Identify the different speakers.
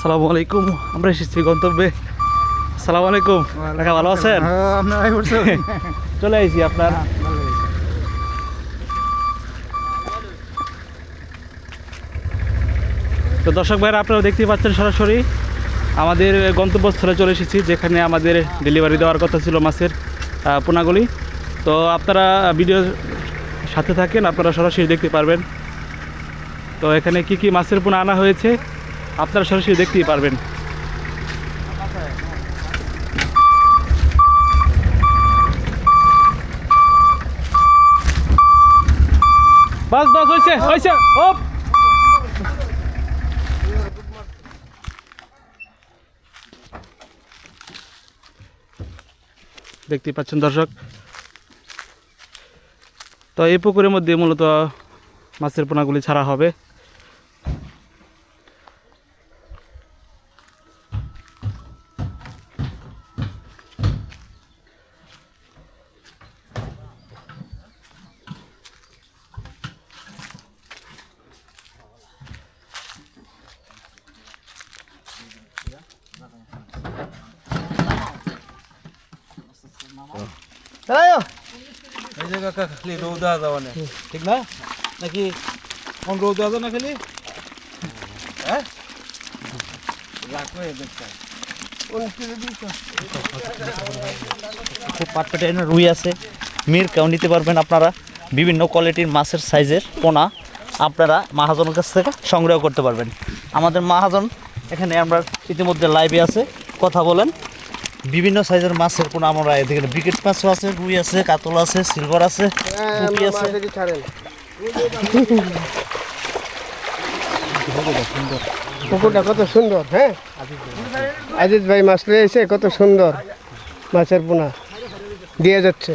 Speaker 1: আসসালামু আলাইকুম। আমরা এসেছি গন্তব্যে। আসসালামু আলাইকুম। কাকা ভালো আছেন?
Speaker 2: হ্যাঁ,
Speaker 1: চলে আইছি আপনার। তো দর্শক ভাইরা আপনারা দেখতে পাচ্ছেন সরাসরি আমাদের গন্তব্যস্থলে চলে এসেছি যেখানে আমাদের ডেলিভারি দেওয়ার কথা ছিল মাছের পোনাগুলি। তো আপনারা ভিডিও সাথে থাকেন আপনারা সরাসরি দেখতে পারবেন। তো এখানে কি কি মাছের পোনা আনা হয়েছে? আপনারা সরাসরি দেখতেই পারবেন। বাস বাস হয়েছে হয়েছে ওপ। দেখতেই পাচ্ছেন দর্শক। তো এই পুকুরের মধ্যে মূলত মাছের পোনাগুলি ছাড়া হবে।
Speaker 2: এই খালি রৌদা যাওয়া না। ঠিক না? নাকি কোন রৌদা যাও না খালি? হ্যাঁ? রাখো এদের
Speaker 3: খুব পাটপেটে রুই আছে। মিরকাও নিতে পারবেন আপনারা। বিভিন্ন কোয়ালিটির মাছের সাইজের পোনা আপনারা মাহাজনের কাছ থেকে সংগ্রহ করতে পারবেন। আমাদের মাহাজন এখানে আমরা ইতিমধ্যে লাইভে আছে। কথা বলেন। বিভিন্ন সাইজের মাছের পোনা আমরা এদিকে বিকেট মাছও আছে রুই আছে কাতল আছে সিলভার আছে পুঁটি আছে।
Speaker 4: পুকুরটা কত সুন্দর হ্যাঁ? আজিজ ভাই মাছ এসে কত সুন্দর মাছের পোনা। দিয়ে যাচ্ছে।